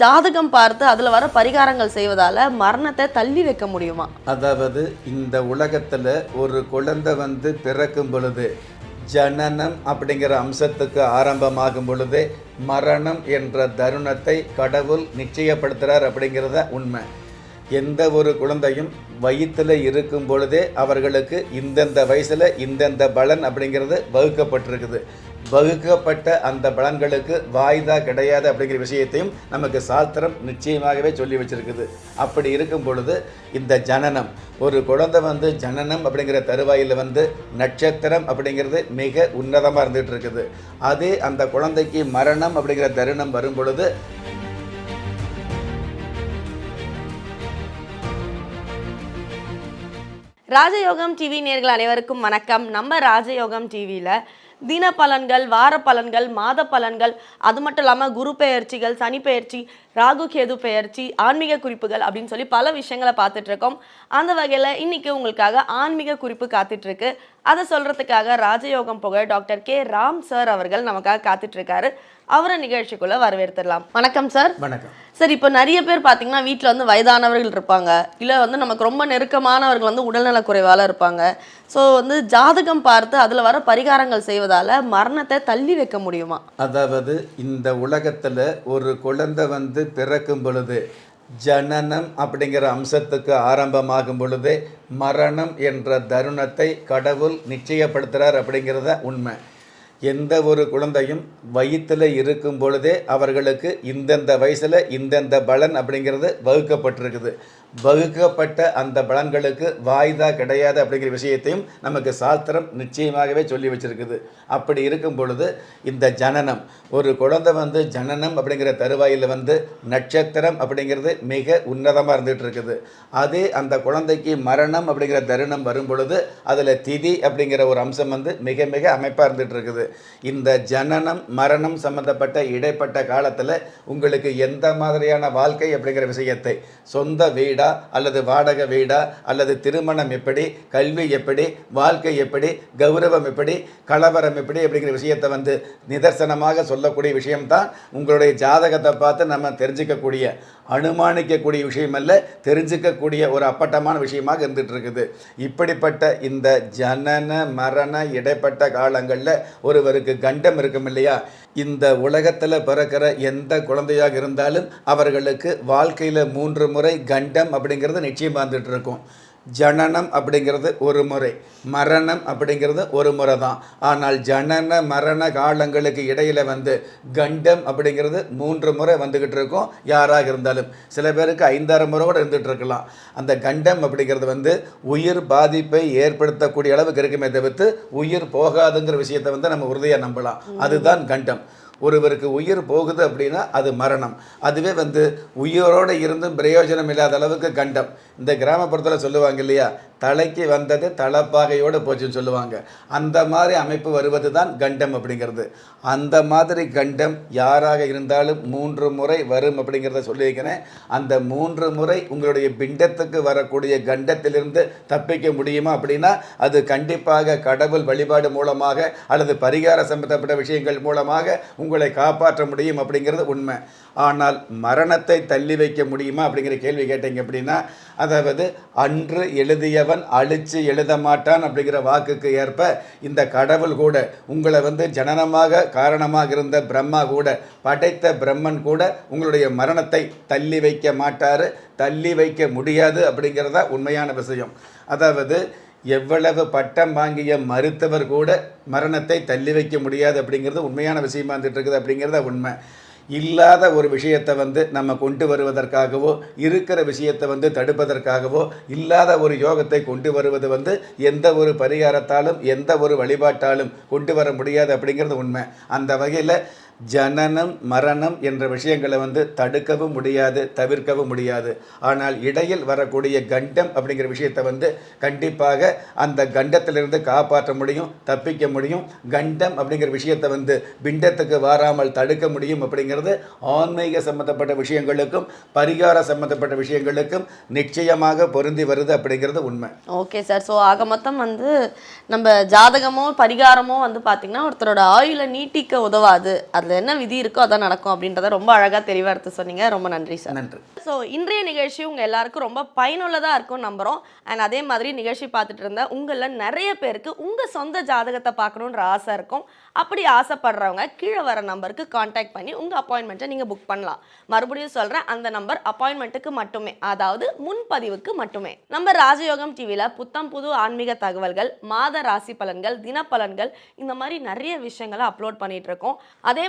ஜாதகம் பார்த்து அதில் வர பரிகாரங்கள் செய்வதால மரணத்தை தள்ளி வைக்க முடியுமா? அதாவது இந்த உலகத்தில் ஒரு குழந்தை வந்து பிறக்கும் பொழுது ஜனனம் அப்படிங்கிற அம்சத்துக்கு ஆரம்பமாகும் பொழுது மரணம் என்ற தருணத்தை கடவுள் நிச்சயப்படுத்துகிறார் அப்படிங்கிறத உண்மை. எந்த ஒரு குழந்தையும் வயிற்றில் இருக்கும் பொழுதே அவர்களுக்கு இந்தந்த வயசில் இந்தந்த பலன் அப்படிங்கிறது வகுக்கப்பட்டிருக்குது. வகுக்கப்பட்ட அந்த பலன்களுக்கு வாய்தா கிடையாது அப்படிங்கிற விஷயத்தையும் நமக்கு சாஸ்திரம் நிச்சயமாகவே சொல்லி வச்சிருக்குது. அப்படி இருக்கும் பொழுது இந்த ஜனனம் ஒரு குழந்தை வந்து ஜனனம் அப்படிங்கிற தருவாயில் வந்து நட்சத்திரம் அப்படிங்கிறது மிக உன்னதமாக இருந்துகிட்டு இருக்குது. அதே அந்த குழந்தைக்கு மரணம் அப்படிங்கிற தருணம் வரும் பொழுது ராஜயோகம் டிவி நேர்கள் அனைவருக்கும் வணக்கம். நம்ம ராஜயோகம் டிவியில் தின பலன்கள் வார பலன்கள் மாத பலன்கள் அது மட்டும் இல்லாமல் குரு பெயர்ச்சிகள் சனி பெயர்ச்சி ராகு கேது பெயர்ச்சி ஆன்மீக குறிப்புகள் அப்படின்னு சொல்லி பல விஷயங்களை பார்த்துட்டு இருக்கோம் அந்த வகையில் இன்னைக்கு உங்களுக்காக ஆன்மீக குறிப்பு காத்துட்டு இருக்கு அதை சொல்றதுக்காக ராஜயோகம் புகழ் டாக்டர் கே. ராம் சார் அவர்கள் நமக்காக காத்துட்டு இருக்காரு அவரை நிகழ்ச்சிக்குள்ள வரவேற்றுடலாம் வணக்கம் சார். வணக்கம். சார் இப்போ நிறைய பேர் பார்த்தீங்கன்னா வீட்டில் வந்து வயதானவர்கள் இருப்பாங்க. இல்லை வந்து நமக்கு ரொம்ப நெருக்கமானவர்கள் வந்து உடல்நலக் குறைவால இருப்பாங்க. ஸோ வந்து ஜாதகம் பார்த்து அதில் வர பரிகாரங்கள் செய்வதால் மரணத்தை தள்ளி வைக்க முடியுமா? அதாவது இந்த உலகத்தில் ஒரு குழந்தை வந்து பிறக்கும் பொழுது ஜனனம் அப்படிங்கிற அம்சத்துக்கு ஆரம்பமாகும் பொழுதே மரணம் என்ற தருணத்தை கடவுள் நிச்சயப்படுத்துகிறார் அப்படிங்கிறத உண்மை. எந்த ஒரு குழந்தையும் வயிற்றில் இருக்கும் பொழுதே அவர்களுக்கு இந்தந்த வயசில் இந்தந்த பலன் அப்படிங்கிறது வகுக்கப்பட்டிருக்குது. வகுக்கப்பட்ட அந்த பலன்களுக்கு வாய்தா கிடையாது அப்படிங்கிற விஷயத்தையும் நமக்கு சாஸ்திரம் நிச்சயமாகவே சொல்லி வச்சிருக்குது. அப்படி இருக்கும் பொழுது இந்த ஜனனம் ஒரு குழந்தை வந்து ஜனனம் அப்படிங்கிற தருவாயில் வந்து நட்சத்திரம் அப்படிங்கிறது மிக உன்னதமாக இருந்துகிட்டு இருக்குது அதே அந்த குழந்தைக்கு மரணம் அப்படிங்கிற தருணம் வரும் பொழுது அதில் திதி அப்படிங்கிற ஒரு அம்சம் வந்து மிக மிக அமைப்பாக இருந்துகிட்டு இருக்குது இந்த ஜனனம் மரணம் சம்பந்தப்பட்ட இடைப்பட்ட காலத்தில் உங்களுக்கு எந்த மாதிரியான வாழ்க்கை அப்படிங்கிற விஷயத்தை சொந்த வீடா அல்லது வாடகை வீடா அல்லது திருமணம் எப்படி கல்வி எப்படி வாழ்க்கை எப்படி கௌரவம் எப்படி கலவரம் எப்படி அப்படிங்கிற விஷயத்தை வந்து நிதர்சனமாக சொல்லக்கூடிய விஷயம்தான் உங்களுடைய ஜாதகத்தை பார்த்து நம்ம தெரிஞ்சுக்கக்கூடிய அனுமானிக்கக்கூடிய விஷயம் அல்ல தெரிஞ்சுக்கக்கூடிய ஒரு அப்பட்டமான விஷயமாக இருந்துகிட்ருக்குது இப்படிப்பட்ட இந்த ஜனன மரண இடைப்பட்ட காலங்களில் ஒருவருக்கு கண்டம் இருக்கும் இல்லையா? இந்த உலகத்தில் பிறக்கிற எந்த குழந்தையாக இருந்தாலும் அவர்களுக்கு வாழ்க்கையில் மூன்று முறை கண்டம் அப்படிங்கிறது நிச்சயமாக வந்துட்டு இருக்கும் ஜனனம் அப்படிங்கிறது ஒரு முறை. மரணம் அப்படிங்கிறது ஒரு முறை தான். ஆனால் ஜனன மரண காலங்களுக்கு இடையில் வந்து கண்டம் அப்படிங்கிறது மூன்று முறை வந்துக்கிட்டு இருக்கும். யாராக இருந்தாலும். சில பேருக்கு ஐந்தாறு முறை கூட இருந்துகிட்டு இருக்கலாம். அந்த கண்டம் அப்படிங்கிறது வந்து உயிர் பாதிப்பை ஏற்படுத்தக்கூடிய அளவுக்கு இருக்குமே தவிர்த்து உயிர் போகாதுங்கிற விஷயத்தை வந்து நம்ம உறுதியாக நம்பலாம். அதுதான் கண்டம். ஒருவருக்கு உயிர் போகுது அப்படின்னா அது மரணம். அதுவே வந்து உயிரோடு இருந்தும் பிரயோஜனம் இல்லாத அளவுக்கு கண்டம். இந்த கிராமப்புறத்தில் சொல்லுவாங்க இல்லையா? தலைக்கு வந்தது தலைப்பாகையோடு போச்சுன்னு சொல்லுவாங்க. அந்த மாதிரி அமைப்பு வருவது தான் கண்டம் அப்படிங்கிறது. அந்த மாதிரி கண்டம் யாராக இருந்தாலும் மூன்று முறை வரும் அப்படிங்கிறத சொல்லியிருக்கிறேன். அந்த மூன்று முறை உங்களுடைய பிண்டத்துக்கு வரக்கூடிய கண்டத்திலிருந்து தப்பிக்க முடியுமா அப்படின்னா அது கண்டிப்பாக கடவுள் வழிபாடு மூலமாக அல்லது பரிகார சம்பந்தப்பட்ட விஷயங்கள் மூலமாக உங்களை காப்பாற்ற முடியும் அப்படிங்கிறது உண்மை. ஆனால் மரணத்தை தள்ளி வைக்க முடியுமா அப்படிங்கிற கேள்வி கேட்டீங்க அப்படின்னா அதாவது அன்று எழுதியவர் எழுதியவன் அழிச்சு எழுத மாட்டான் அப்படிங்கிற வாக்குக்கு ஏற்ப இந்த கடவுள் கூட உங்களை வந்து ஜனனமாக காரணமாக இருந்த பிரம்மா கூட படைத்த பிரம்மன் கூட உங்களுடைய மரணத்தை தள்ளி வைக்க மாட்டார் தள்ளி வைக்க முடியாது அப்படிங்கிறதா உண்மையான விஷயம். அதாவது எவ்வளவு பட்டம் வாங்கிய மருத்துவர் கூட மரணத்தை தள்ளி வைக்க முடியாது அப்படிங்கிறது உண்மையான விஷயமா இருந்துட்டு இருக்குது அப்படிங்கிறத உண்மை. இல்லாத ஒரு விஷயத்தை வந்து நம்ம கொண்டு வருவதற்காகவோ இருக்கிற விஷயத்தை வந்து தடுப்பதற்காகவோ இல்லாத ஒரு யோகத்தை கொண்டு வருவது வந்து எந்த ஒரு பரிகாரத்தாலும் எந்த ஒரு வழிபாட்டாலும் கொண்டு வர முடியாது அப்படிங்கிறது உண்மை. அந்த வகையில் ஜனனம் மரணம் என்ற விஷயங்களை வந்து தடுக்கவும் முடியாது தவிர்க்கவும் முடியாது. ஆனால் இடையில் வரக்கூடிய கண்டம் அப்படிங்கிற விஷயத்தை வந்து கண்டிப்பாக அந்த கண்டத்திலிருந்து காப்பாற்ற முடியும் தப்பிக்க முடியும். கண்டம் அப்படிங்கிற விஷயத்தை வந்து பிண்டத்துக்கு வாராமல் தடுக்க முடியும் அப்படிங்கிறது ஆன்மீக சம்பந்தப்பட்ட விஷயங்களுக்கும் பரிகார சம்பந்தப்பட்ட விஷயங்களுக்கும் நிச்சயமாக பொருந்தி வருது அப்படிங்கிறது உண்மை. Okay sir. ஸோ ஆக மொத்தம் வந்து நம்ம ஜாதகமோ பரிகாரமோ வந்து பார்த்தீங்கன்னா ஒருத்தரோட ஆயுளை நீட்டிக்க உதவாது. அதில் அது என்ன விதி இருக்கோ அதான் நடக்கும் அப்படின்றத ரொம்ப அழகாக தெளிவாக எடுத்து சொன்னீங்க. ரொம்ப நன்றி சார். நன்றி. ஸோ இன்றைய நிகழ்ச்சி உங்கள் எல்லாருக்கும் ரொம்ப பயனுள்ளதாக இருக்கும் நம்புகிறோம் அண்ட் அதே மாதிரி நிகழ்ச்சி பார்த்துட்டு இருந்த உங்களில் நிறைய பேருக்கு உங்கள் சொந்த ஜாதகத்தை பார்க்கணுன்ற ஆசை இருக்கும். அப்படி ஆசைப்படுறவங்க கீழே வர நம்பருக்கு காண்டாக்ட் பண்ணி உங்கள் அப்பாயின்மெண்ட்டை நீங்கள் புக் பண்ணலாம். மறுபடியும் சொல்கிறேன் அந்த நம்பர் அப்பாயின்மெண்ட்டுக்கு மட்டுமே அதாவது முன்பதிவுக்கு மட்டுமே. நம்ம ராஜயோகம் டிவியில் புத்தம் புது ஆன்மீக தகவல்கள் மாத ராசி பலன்கள் தினப்பலன்கள் இந்த மாதிரி நிறைய விஷயங்களை அப்லோட் பண்ணிட்டு இருக்கோம். அதே